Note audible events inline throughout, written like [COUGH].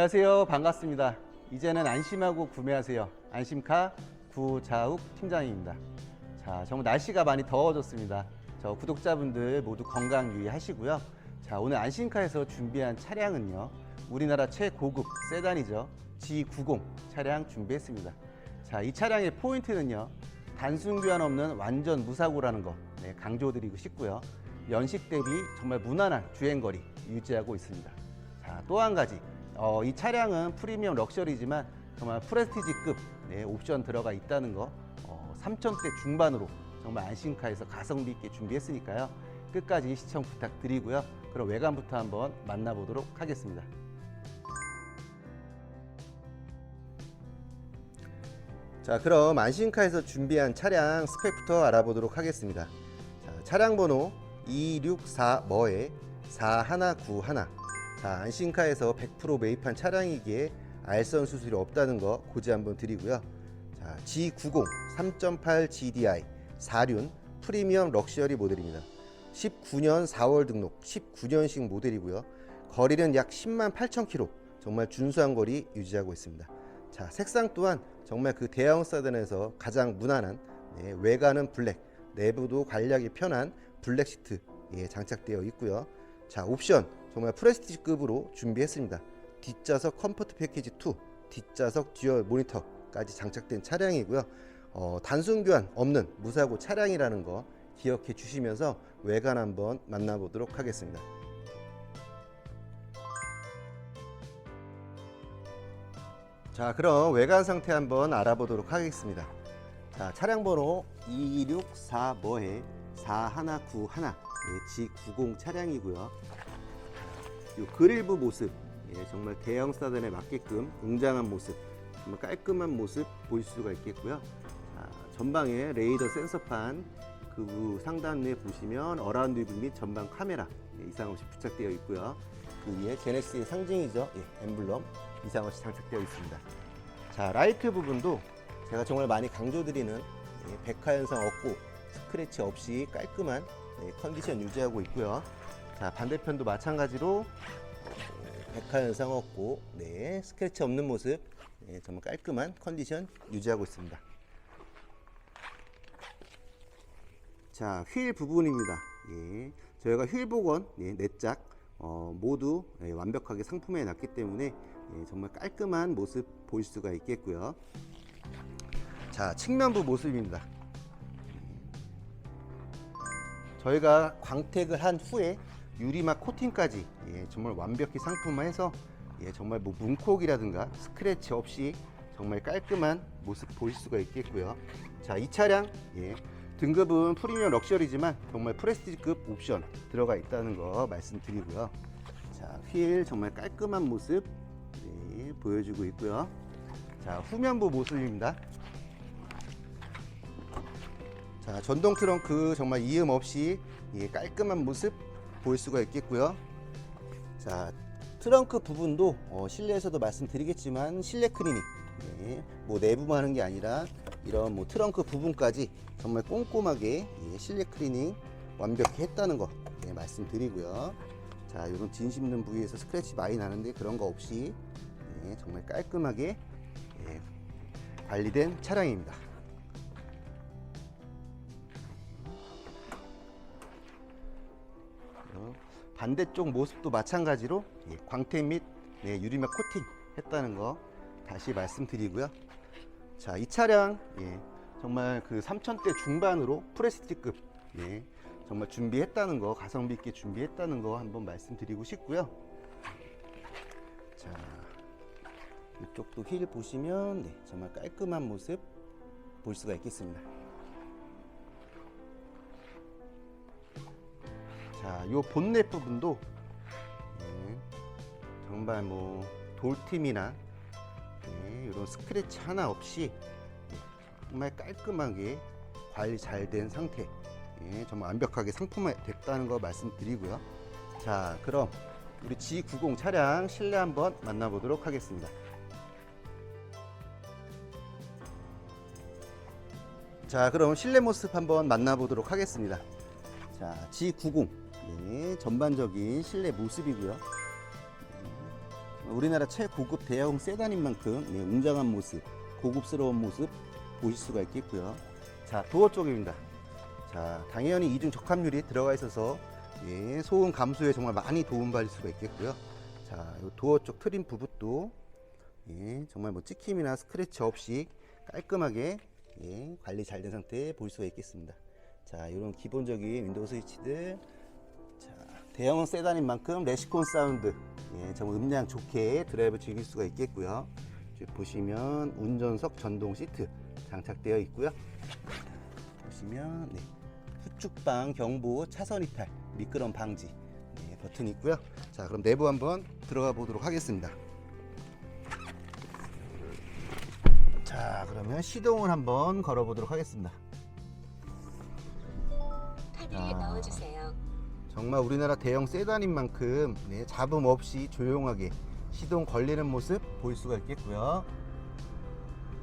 안녕하세요. 반갑습니다. 이제는 안심하고 구매하세요. 안심카 구자욱 팀장입니다. 자, 정말 날씨가 많이 더워졌습니다. 저 구독자분들 모두 건강 유의하시고요. 자, 오늘 안심카에서 준비한 차량은요. 우리나라 최고급 세단이죠. G90 차량 준비했습니다. 자, 이 차량의 포인트는요. 단순 교환 없는 완전 무사고라는 거 네, 강조드리고 싶고요. 연식 대비 정말 무난한 주행거리 유지하고 있습니다. 자, 또 한 가지. 어, 이 차량은 프리미엄 럭셔리지만 정말 프레스티지급 네, 옵션 들어가 있다는 거 어, 3천대 중반으로 정말 안심카에서 가성비 있게 준비했으니까요. 끝까지 시청 부탁드리고요. 그럼 외관부터 한번 만나보도록 하겠습니다. 자, 그럼 안심카에서 준비한 차량 스펙부터 알아보도록 하겠습니다. 자, 차량 번호 264머에 4191. 자, 안심카에서 100% 매입한 차량이기에 알선 수수료 없다는 거 고지 한번 드리고요. 자, G90 3.8 GDI 4륜 프리미엄 럭셔리 모델입니다. 19년 4월 등록 19년식 모델이고요. 거리는 약 10만 8천 킬로. 정말 준수한 거리 유지하고 있습니다. 자, 색상 또한 정말 그 대형 세단에서 가장 무난한 네, 외관은 블랙, 내부도 관리하기 편한 블랙 시트 예, 장착되어 있고요. 자, 옵션 정말 프레스티지급으로 준비했습니다. 뒷좌석 컴포트 패키지 2, 뒷좌석 듀얼 모니터까지 장착된 차량이고요. 어, 단순 교환 없는 무사고 차량이라는 거 기억해 주시면서 외관 한번 만나보도록 하겠습니다. 자, 그럼 외관 상태 한번 알아보도록 하겠습니다. 자, 차량 번호 264머해 4191 예, G90 차량이고요. 요 그릴부 모습 예, 정말 대형 사단에 맞게끔 웅장한 모습 정말 깔끔한 모습 보실 수가 있겠고요. 자, 전방에 레이더 센서판 그 상단에 보시면 어라운드 뷰 및 전방 카메라 예, 이상 없이 부착되어 있고요. 그 위에 제네시스의 상징이죠. 예, 엠블럼 이상 없이 장착되어 있습니다. 자 라이트 부분도 제가 정말 많이 강조드리는 예, 백화 현상 없고 스크래치 없이 깔끔한 예, 컨디션 유지하고 있고요. 자 반대편도 마찬가지로 어, 백화 현 상 없고 네 스크래치 없는 모습 예, 정말 깔끔한 컨디션 유지하고 있습니다. 자, 휠 부분입니다. 예, 저희가 휠 복원 예, 넷짝 어, 모두 예, 완벽하게 상품에 놨기 때문에 예, 정말 깔끔한 모습 보실 수가 있겠고요. 자, 측면부 모습입니다. 저희가 광택을 한 후에 유리막 코팅까지 예, 정말 완벽히 상품화해서 예, 정말 뭐 문콕이라든가 스크래치 없이 정말 깔끔한 모습 보실 수가 있겠고요. 자, 이 차량 예, 등급은 프리미엄 럭셔리지만 정말 프레스티지급 옵션 들어가 있다는 거 말씀드리고요. 자, 휠 정말 깔끔한 모습 네, 보여주고 있고요. 자, 후면부 모습입니다. 자, 전동 트렁크 정말 이음 없이 예, 깔끔한 모습 볼 수가 있겠고요. 자, 트렁크 부분도 어, 실내에서도 말씀드리겠지만 실내 클리닝, 예, 뭐 내부만 하는 게 아니라 이런 뭐 트렁크 부분까지 정말 꼼꼼하게 예, 실내 클리닝 완벽히 했다는 거 예, 말씀드리고요. 자, 이런 진 씹는 부위에서 스크래치 많이 나는데 그런 거 없이 예, 정말 깔끔하게 예, 관리된 차량입니다. 반대쪽 모습도 마찬가지로 예, 광택 및 네, 유리막 코팅 했다는 거 다시 말씀드리고요. 자, 이 차량 예, 정말 그 3천대 중반으로 프레스티급 예, 정말 준비했다는 거 가성비 있게 준비했다는 거 한번 말씀드리고 싶고요. 자, 이쪽도 휠 보시면 네, 정말 깔끔한 모습 볼 수가 있겠습니다. 자, 요 본넷 부분도 예, 정말 뭐 돌팀이나 예, 이런 스크래치 하나 없이 예, 정말 깔끔하게 관리 잘 된 상태. 예, 정말 완벽하게 상품화 됐다는 거 말씀드리고요. 자, 그럼 우리 G90 차량 실내 한번 만나보도록 하겠습니다. 자, 그럼 실내 모습 한번 만나보도록 하겠습니다. 자, G90 네, 전반적인 실내 모습이고요. 네, 우리나라 최고급 대형 세단인 만큼 네, 웅장한 모습, 고급스러운 모습 보실 수가 있겠고요. 자, 도어 쪽입니다. 자, 당연히 이중 적합률이 들어가 있어서 예, 소음 감소에 정말 많이 도움받을 수가 있겠고요. 자, 요 도어 쪽 트림 부분도 예, 정말 뭐 찍힘이나 스크래치 없이 깔끔하게 예, 관리 잘 된 상태에 볼 수가 있겠습니다. 자, 이런 기본적인 윈도우 스위치들 자, 대형 세단인 만큼 레시콘 사운드 예, 정말 음량 좋게 드라이브 즐길 수가 있겠고요. 보시면 운전석 전동 시트 장착되어 있고요. 보시면 네, 후축방 경보 차선 이탈 미끄럼 방지 네, 버튼이 있고요. 자, 그럼 내부 한번 들어가 보도록 하겠습니다. 자, 그러면 시동을 한번 걸어 보도록 하겠습니다. 카드에 아. 넣어주세요. 정말 우리나라 대형 세단인 만큼 네, 잡음 없이 조용하게 시동 걸리는 모습 볼 수가 있겠고요.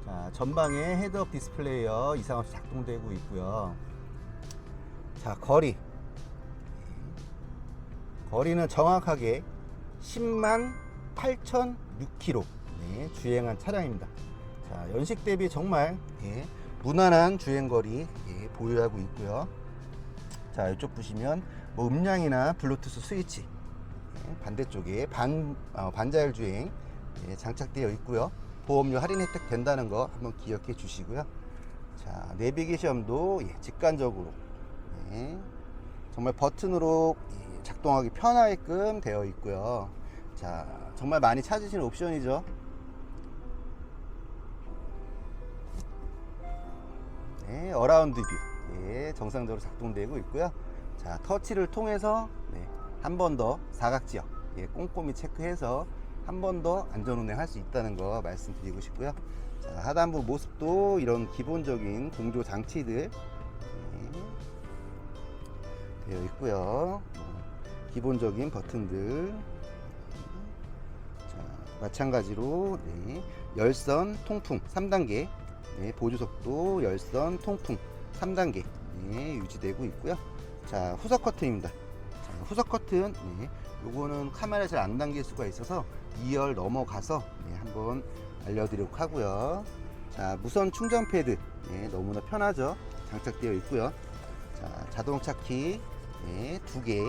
자, 전방에 헤드업 디스플레이어 이상 없이 작동되고 있고요. 자, 거리. 거리는 정확하게 10만 8,006km 네, 주행한 차량입니다. 자, 연식 대비 정말 예, 무난한 주행거리 예, 보유하고 있고요. 자, 이쪽 보시면 뭐 음량이나 블루투스 스위치 예, 반대쪽에 반 어, 반자율 주행 예, 장착되어 있고요. 보험료 할인 혜택 된다는 거 한번 기억해 주시고요. 자, 내비게이션도 예, 직관적으로 예, 정말 버튼으로 예, 작동하기 편하게끔 되어 있고요. 자, 정말 많이 찾으시는 옵션이죠. 네, 어라운드 뷰 예, 정상적으로 작동되고 있고요. 자, 터치를 통해서 네, 한 번 더 사각지역 예, 꼼꼼히 체크해서 한 번 더 안전 운행 할 수 있다는 거 말씀드리고 싶고요. 자, 하단부 모습도 이런 기본적인 공조 장치들 예, 되어 있고요. 어, 기본적인 버튼들 자, 마찬가지로 네, 열선 통풍 3단계 네, 보조석도 열선 통풍 3단계 네, 유지되고 있고요. 자 후석 커튼입니다. 자, 후석 커튼 네, 요거는 카메라 잘안 당길 수가 있어서 2열 넘어가서 네, 한번 알려드리도록 하고요. 자 무선 충전 패드 네, 너무나 편하죠. 장착되어 있고요. 자 자동차 키 네, 두 개,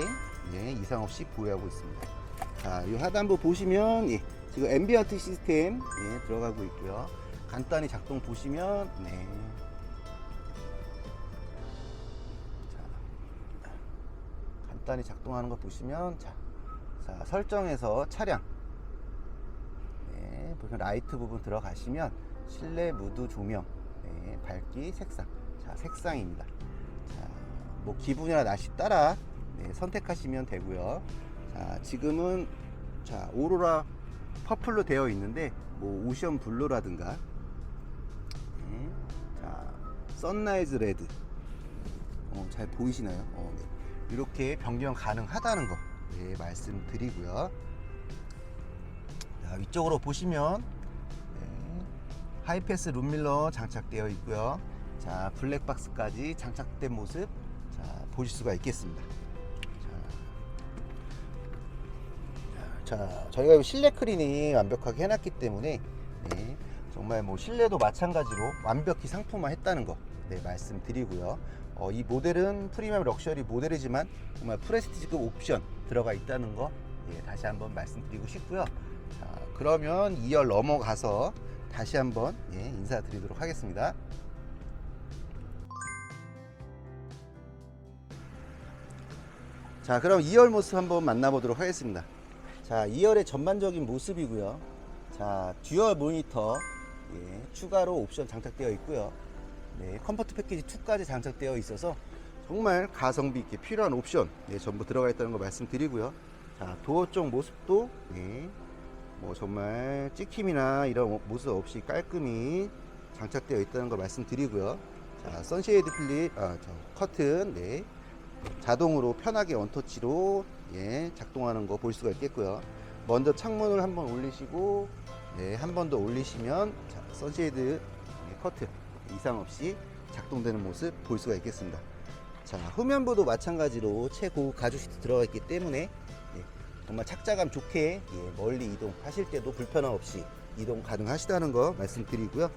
네, 이상 없이 보유하고 있습니다. 자, 이 하단부 보시면 예, 지금 앰비언트 시스템 예, 들어가고 있고요. 간단히 작동 보시면 네. 간단히 작동하는 거 보시면 자, 자 설정에서 차량 네, 보시면 라이트 부분 들어가시면 실내 무드 조명 네, 밝기 색상 자 색상입니다. 자, 뭐 기분이나 날씨 따라 네, 선택하시면 되고요. 자, 지금은 자 오로라 퍼플로 되어 있는데 뭐 오션 블루라든가 네, 자 선라이즈 레드 어, 잘 보이시나요? 어, 네. 이렇게 변경 가능하다는 거 네, 말씀드리고요. 자, 위쪽으로 보시면 네, 하이패스 룸밀러 장착되어 있고요. 자 블랙박스까지 장착된 모습 자, 보실 수가 있겠습니다. 자, 자, 저희가 이 실내 클리닝 완벽하게 해놨기 때문에 네, 정말 뭐 실내도 마찬가지로 완벽히 상품화했다는 거 네, 말씀드리고요. 어, 이 모델은 프리미엄 럭셔리 모델이지만 정말 프레스티지급 옵션 들어가 있다는 거 예, 다시 한번 말씀드리고 싶고요. 자, 그러면 2열 넘어가서 다시 한번 예, 인사드리도록 하겠습니다. 자, 그럼 2열 모습 한번 만나보도록 하겠습니다. 자, 2열의 전반적인 모습이고요. 자, 듀얼 모니터 예, 추가로 옵션 장착되어 있고요. 네, 컴포트 패키지 2까지 장착되어 있어서 정말 가성비 있게 필요한 옵션 네, 전부 들어가 있다는 거 말씀드리고요. 자, 도어 쪽 모습도 네, 뭐 정말 찍힘이나 이런 모습 없이 깔끔히 장착되어 있다는 걸 말씀드리고요. 자, 선쉐이드 필립, 아, 저 커튼, 네, 자동으로 편하게 원터치로 예, 작동하는 거 볼 수가 있겠고요. 먼저 창문을 한번 올리시고 네, 한 번 더 올리시면 자, 선쉐이드 예, 커튼 이상 없이 작동되는 모습 볼 수가 있겠습니다. 자, 후면부도 마찬가지로 최고 가죽 시트 들어가 있기 때문에 예, 정말 착자감 좋게 예, 멀리 이동하실 때도 불편함 없이 이동 가능하시다는 거 말씀드리고요.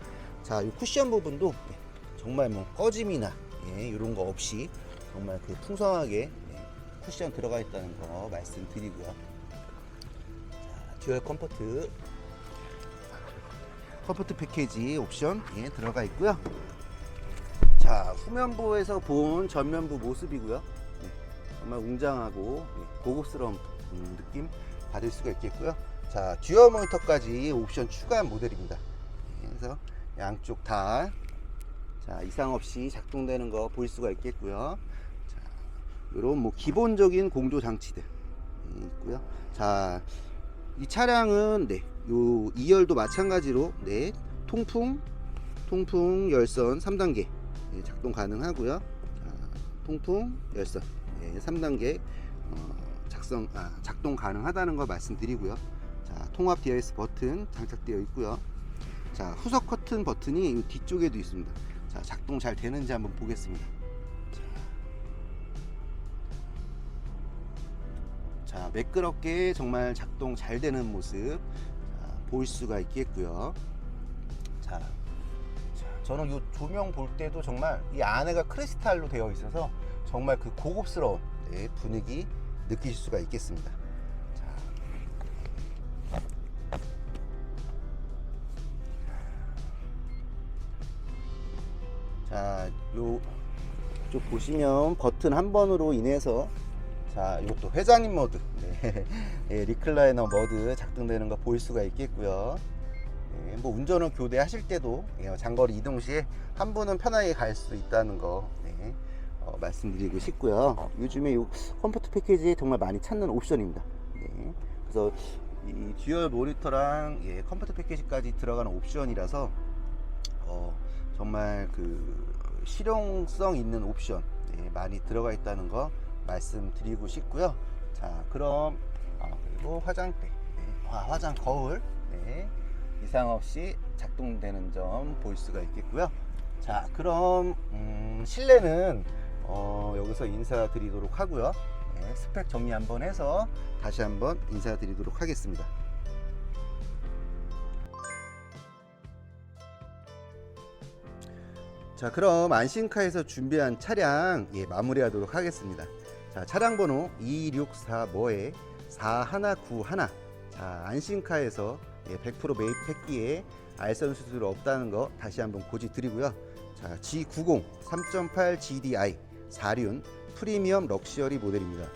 자, 이 쿠션 부분도 네, 정말 뭐 꺼짐이나 예, 이런 거 없이 정말 그 풍성하게 네, 쿠션 들어가 있다는 거 말씀드리고요. 자, 듀얼 컴포트 컴포트 패키지 옵션 예, 들어가 있고요. 자, 후면부에서 본 전면부 모습이고요. 네, 정말 웅장하고 네, 고급스러운 음, 느낌 받을 수가 있겠고요. 자, 듀얼 모니터까지 옵션 추가한 모델입니다. 네, 그래서 양쪽 다 자, 이상 없이 작동되는 거볼 수가 있겠고요. 자, 이런 뭐 기본적인 공조 장치들 예, 있고요. 자, 이 차량은 네, 요 2열도 마찬가지로 네, 통풍 통풍 열선 3단계 예, 작동 가능하고요. 자, 통풍 열선 예, 3단계 어, 작성 아, 작동 가능하다는 거 말씀드리고요. 자, 통합 DRS 버튼 장착되어 있고요. 자, 후석 커튼 버튼이 이 뒤쪽에도 있습니다. 자, 작동 잘 되는지 한번 보겠습니다. 자, 자, 매끄럽게 정말 작동 잘 되는 모습 자, 볼 수가 있겠고요. 자, 자, 저는 이 조명 볼 때도 정말 이 안에가 크리스탈로 되어 있어서 정말 그 고급스러운 네, 분위기 느끼실 수가 있겠습니다. 자, 자, 요, 쪽 보시면 버튼 한 번으로 인해서 자, 이것도 회장님 모드, 네. [LAUGHS] 예, 리클라이너 모드 작동되는 거 볼 수가 있겠고요. 예, 뭐 운전을 교대하실 때도 예, 장거리 이동 시에 한 분은 편하게 갈 수 있다는 거 네, 어, 말씀드리고 싶고요. 요즘에 이 컴포트 패키지 정말 많이 찾는 옵션입니다. 네, 그래서 이 듀얼 모니터랑 예, 컴포트 패키지까지 들어가는 옵션이라서 어, 정말 그 실용성 있는 옵션 예, 많이 들어가 있다는 거 말씀드리고 싶고요. 자, 그럼 어, 그리고 화장대, 네, 화, 화장 거울 네, 이상 없이 작동되는 점 볼 수가 있겠고요. 자, 그럼 음, 실내는 어, 여기서 인사드리도록 하고요. 네, 스펙 정리 한번 해서 다시 한번 인사드리도록 하겠습니다. 자 그럼 안신카에서 준비한 차량 예, 마무리하도록 하겠습니다 자 차량 번호 264모에 4191 자 안신카에서 예, 100% 매입했기에 알선 수수료 없다는 거 다시 한번 고지 드리고요. 자 G90 3.8 GDI 4륜 프리미엄 럭셔리 모델입니다.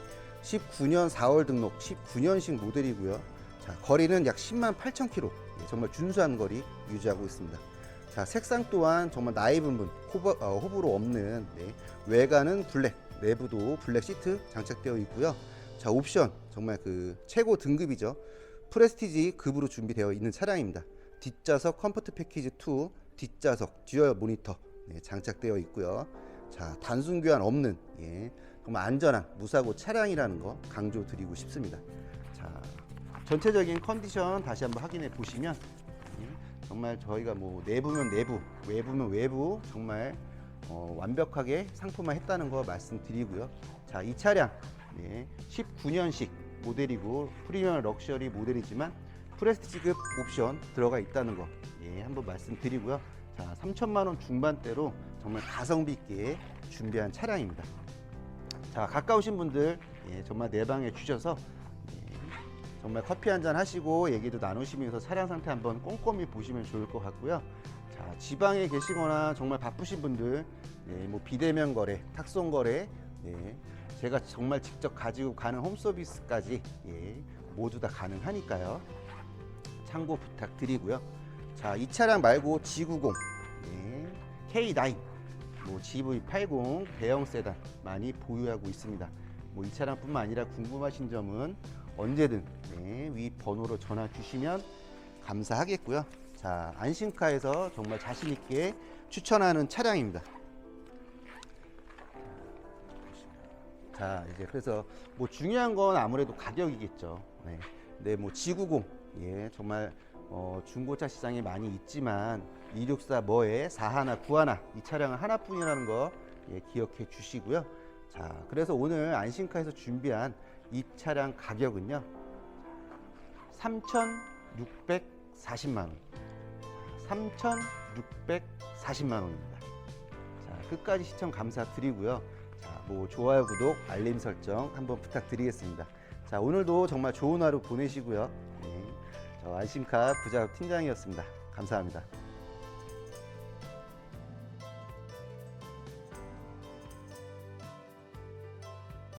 19년 4월 등록 19년식 모델이고요. 자 거리는 약 10만 8천 킬로. 예, 정말 준수한 거리 유지하고 있습니다. 자 색상 또한 정말 나이 호버, 어, 호불호 없는 네. 외관은 블랙 내부도 블랙 시트 장착되어 있고요. 자 옵션 정말 그 최고 등급이죠. 프레스티지 급으로 준비되어 있는 차량입니다. 뒷좌석 컴포트 패키지 2 뒷좌석 듀얼 모니터 네, 장착되어 있고요. 자 단순 교환 없는 예, 정말 안전한 무사고 차량이라는 거 강조드리고 싶습니다. 자 전체적인 컨디션 다시 한번 확인해 보시면 정말 저희가 뭐 내부면 내부, 외부면 외부 정말 어, 완벽하게 상품화했다는 거 말씀드리고요. 자, 이 차량 네, 19년식 모델이고 프리미엄 럭셔리 모델이지만 프레스티지급 옵션 들어가 있다는 거 예, 한번 말씀드리고요. 자, 3천만 원 중반대로 정말 가성비 있게 준비한 차량입니다. 자, 가까우신 분들 예, 정말 내방에 주셔서 정말 커피 한 잔 하시고 얘기도 나누시면서 차량 상태 한번 꼼꼼히 보시면 좋을 것 같고요. 자, 지방에 계시거나 정말 바쁘신 분들, 예, 뭐 비대면 거래, 탁송 거래, 예, 제가 정말 직접 가지고 가는 홈 서비스까지 예, 모두 다 가능하니까요. 참고 부탁드리고요. 자, 이 차량 말고 G90, 예, K9, 뭐 GV80 대형 세단 많이 보유하고 있습니다. 뭐 이 차량뿐만 아니라 궁금하신 점은 언제든 네, 위 번호로 전화 주시면 감사하겠고요. 자, 안심카에서 정말 자신 있게 추천하는 차량입니다. 자, 이제 그래서 뭐 중요한 건 아무래도 가격이겠죠. 네. 네, 뭐 G90 예, 정말 어, 중고차 시장에 많이 있지만 264 뭐에 41, 91이 차량은 하나뿐이라는 거 예, 기억해 주시고요. 자, 그래서 오늘 안심카에서 준비한 이 차량 가격은요. 3,640만 원. 3,640만 원입니다. 자, 끝까지 시청 감사드리고요. 자, 뭐 좋아요, 구독, 알림 설정 한번 부탁드리겠습니다. 자, 오늘도 정말 좋은 하루 보내시고요. 네, 저 안심카 부자 팀장이었습니다. 감사합니다.